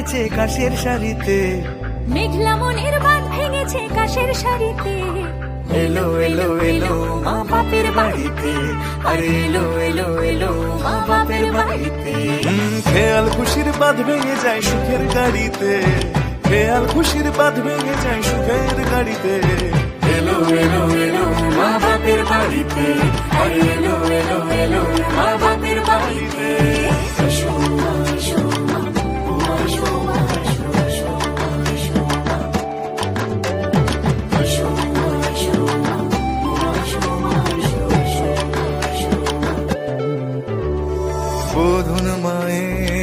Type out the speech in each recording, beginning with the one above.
ভেঙেছে কাশের শাড়িতে। মেঘলা মনের বাঁধ ভেঙেছে কাশের শাড়িতে। এলো এলো এলো মা বাপের বাড়িতে। আরে এলো এলো এলো মা বাপের বাড়িতে। খেয়াল খুশির বাঁধ ভেঙে যায় সুখের গাড়িতে। খেয়াল খুশির বাঁধ ভেঙে যায় সুখের গাড়িতে। এলো এলো এলো মা বাপের বাড়িতে। আরে এলো এলো এলো মা বাপের বাড়িতে।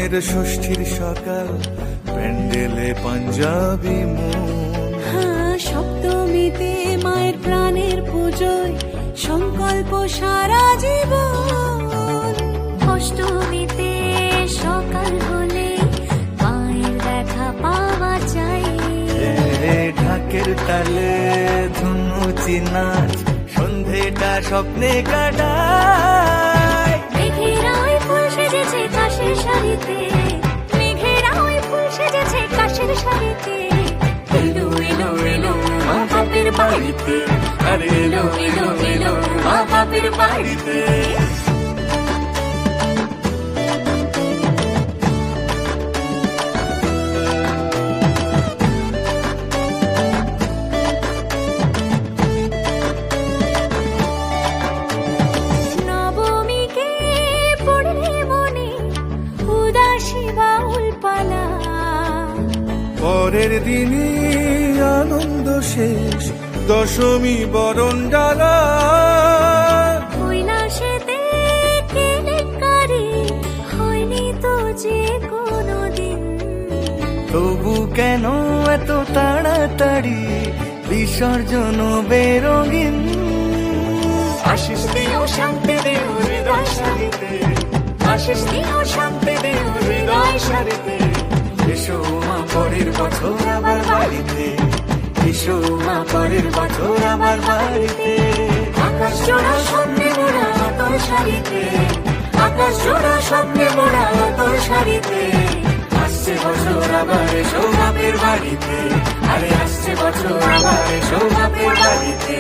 মায়ের ষষ্ঠীর সকাল প্যান্ডেলে পাঞ্জাবি হ্যাঁ সপ্তমীতে মায়ের প্রাণের পুজোয় সংকল্প সারা জীবন। অষ্টমীতে সকাল হলে মায়ের দেখা পাওয়া চাই ঢাকের তালে ধুনুচি নাচ সন্ধেটা স্বপ্নে কাটায়। কাশের শাড়িতে এলো এলো এলো মা বাপের বাড়িতে। আরে এলো এলো এলো মা বাপের বাড়িতে। পরের দিনই আনন্দ শেষ দশমী বরণ ডালা। কৈলাসেতে কেলেঙ্কারি হয়নি তো যে কোনো দিন তবু কেন এত তাড়াতাড়ি বিসর্জন বেরঙিন? আশিস দিও শান্তি দিও হৃদয় সারিতে। আশিস দিও শান্তি দিও হৃদয় সারিতে। এসো মা পরের বছর আবার বাড়িতে। এসো মা পরের বছর আবার বাড়িতে। আকাশ জোড়া স্বপ্নে মোড়া তোর শাড়িতে। আকাশ জোড়া স্বপ্নে মোড়া তোর শাড়িতে। আসছে বছর আবার এসো বাপের বাড়িতে। আরে আসছে বছর আবার এসো বাপের বাড়িতে।